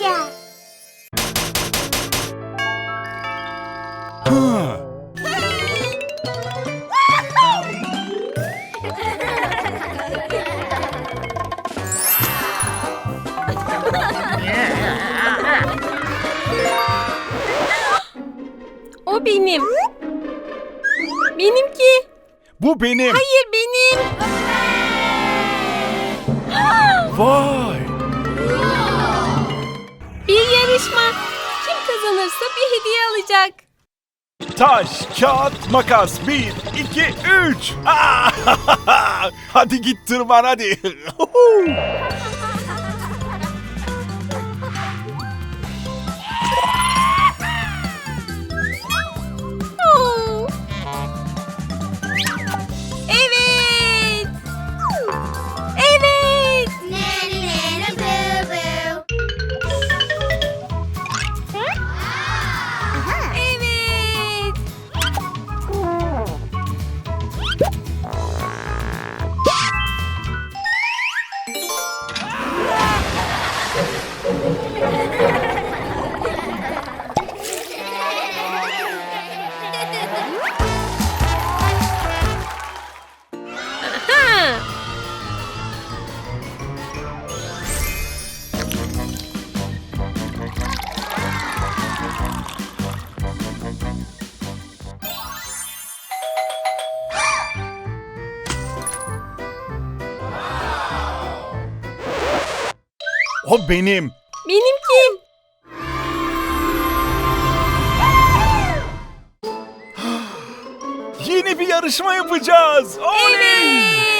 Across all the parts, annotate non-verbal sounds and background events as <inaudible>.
yapacağız. Ha, O benim. Benimki. bu benim. Hayır benim. Vay. Yarışma. Kim kazanırsa bir hediye alacak. Taş, kağıt, makas. Bir, iki, üç. <laughs> Hadi git tırman hadi. <laughs> o benim. Benimki. <gasps> Yeni bir yarışma yapacağız. Oley! Evet,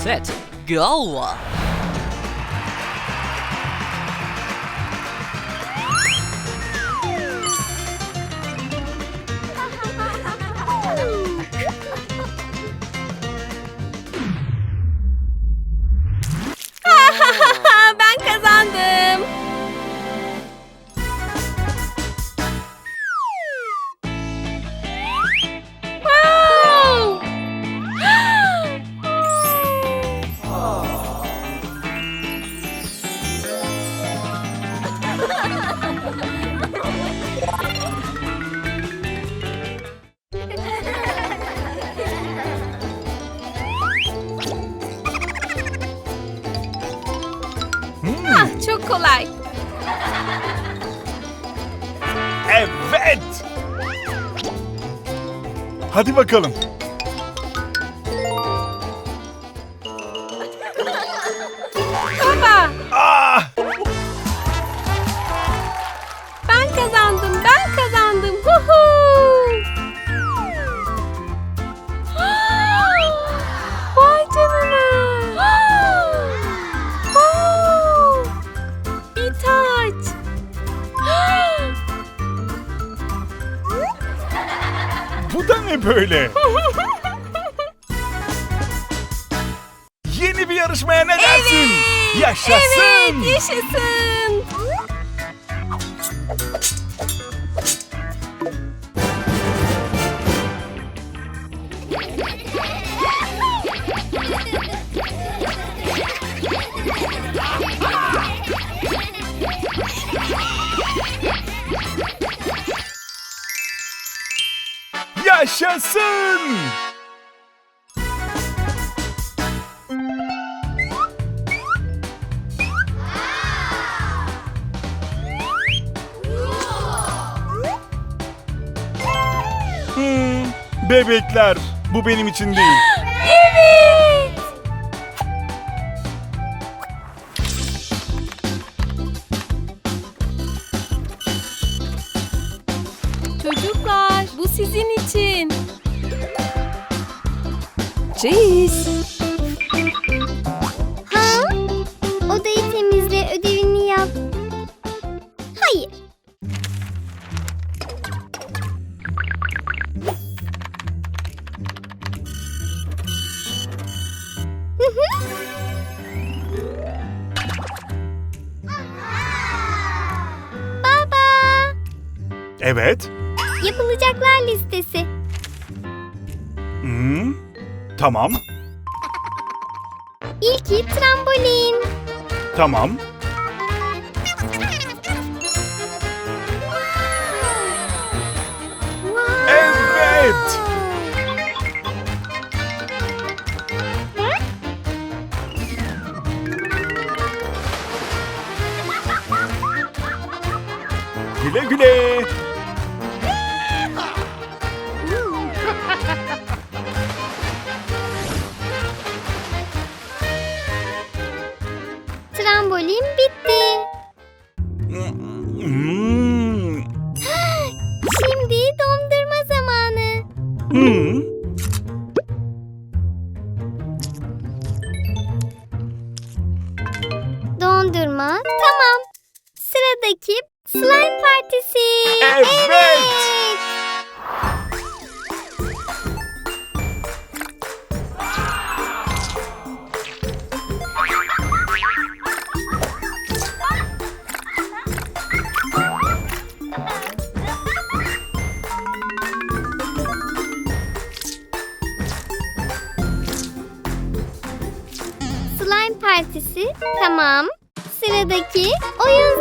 set, go! Evet. Hadi bakalım. Ne böyle? Yeni bir yarışmaya ne dersin? Yaşasın. Evet, yaşasın. Yaşasın! Hmm, bebekler, bu benim için değil. evet! Evet. yapılacaklar listesi. Hmm, tamam, İlki trambolin. tamam. Evet. Güle güle. Trambolin bitti.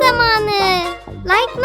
Zamanı. Like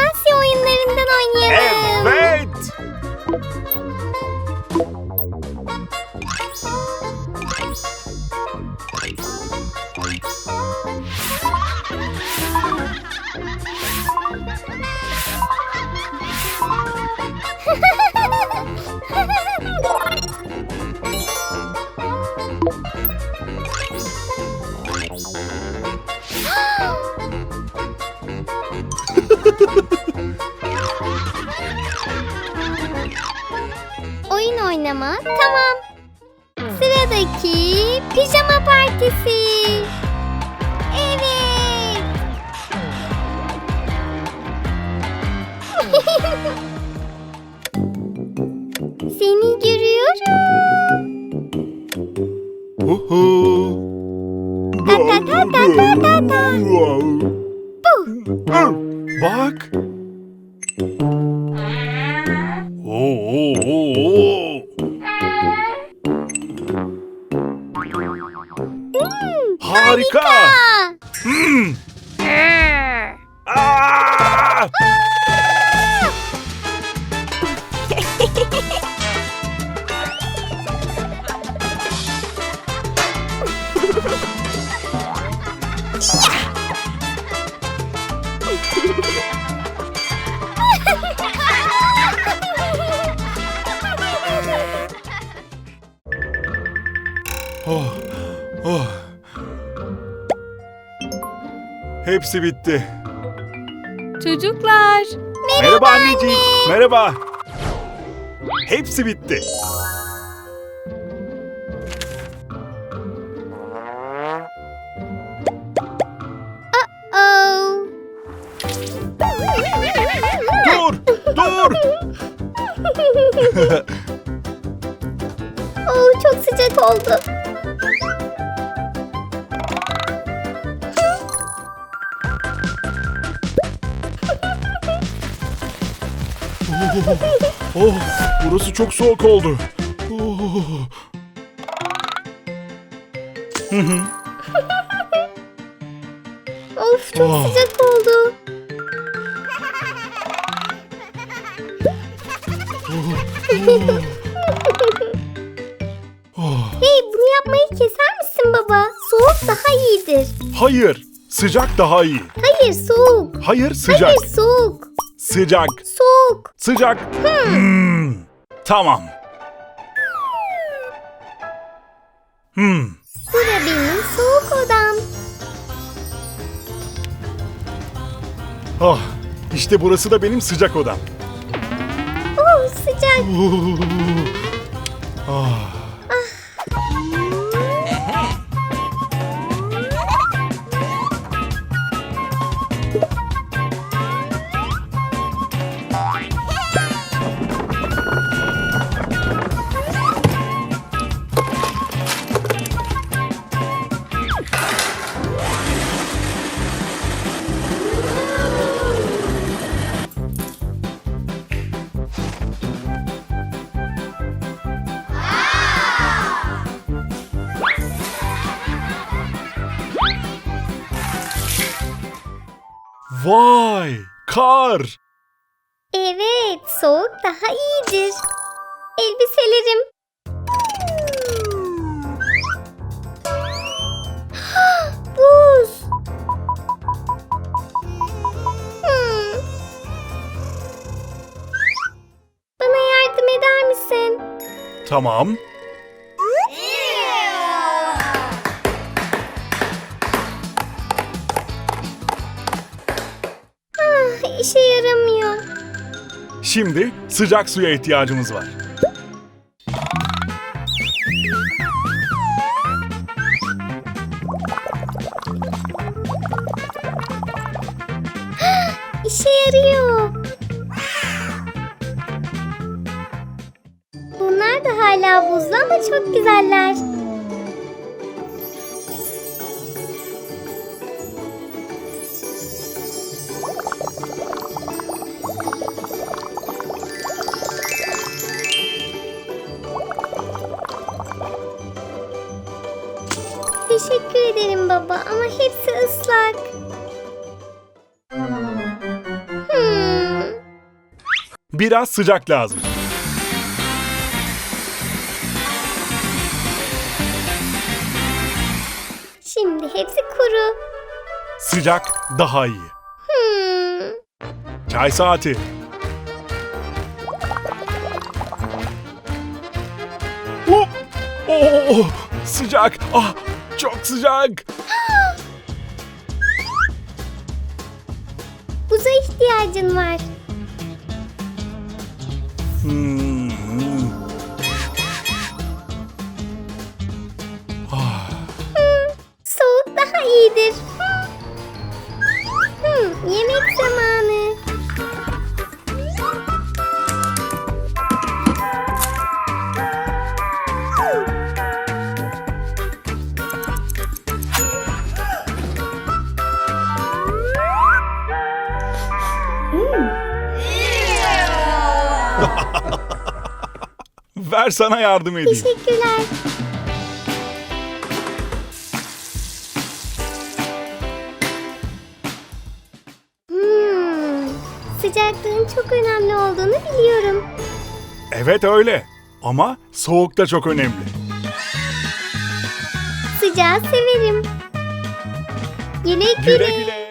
oynama tamam. Sıradaki pijama partisi. Evet. <laughs> Seni görüyorum. Ta ta ta ta ta ta ta. Bak. Harika. Aa, Hepsi bitti. Çocuklar, Merhaba, anneciğim. Merhaba. Hepsi bitti. oh. Dur, dur. <laughs> Oh, çok sıcak oldu. Oh, burası çok soğuk oldu. Oh. Hı hı. Of çok Oh. sıcak oldu. Oh. Hey bunu yapmayı keser misin baba? Soğuk daha iyidir. Hayır, sıcak daha iyi. Hayır soğuk. Hayır, sıcak. Hayır soğuk. Sıcak. Soğuk. Sıcak. Hmm. hmm. Tamam. Hmm. Bu da benim soğuk odam. Ah, işte burası da benim sıcak odam. Oo, sıcak. Oo. Ah. Vay, kar. Evet soğuk daha iyidir. Elbiselerim. Buz. Hmm. Bana yardım eder misin? Tamam. Şimdi sıcak suya ihtiyacımız var. Baba ama hepsi ıslak. Hmm. Biraz sıcak lazım. Şimdi hepsi kuru. Sıcak daha iyi. Hmm. Çay saati. Oh, oh, sıcak. Ah, çok sıcak. <gasps> Buza ihtiyacın var. Hmm. <laughs> ver sana yardım edeyim. Teşekkürler. Hmm, sıcaklığın çok önemli olduğunu biliyorum. Evet öyle. Ama soğuk da çok önemli. Sıcağı severim. Güle güle. Güle güle.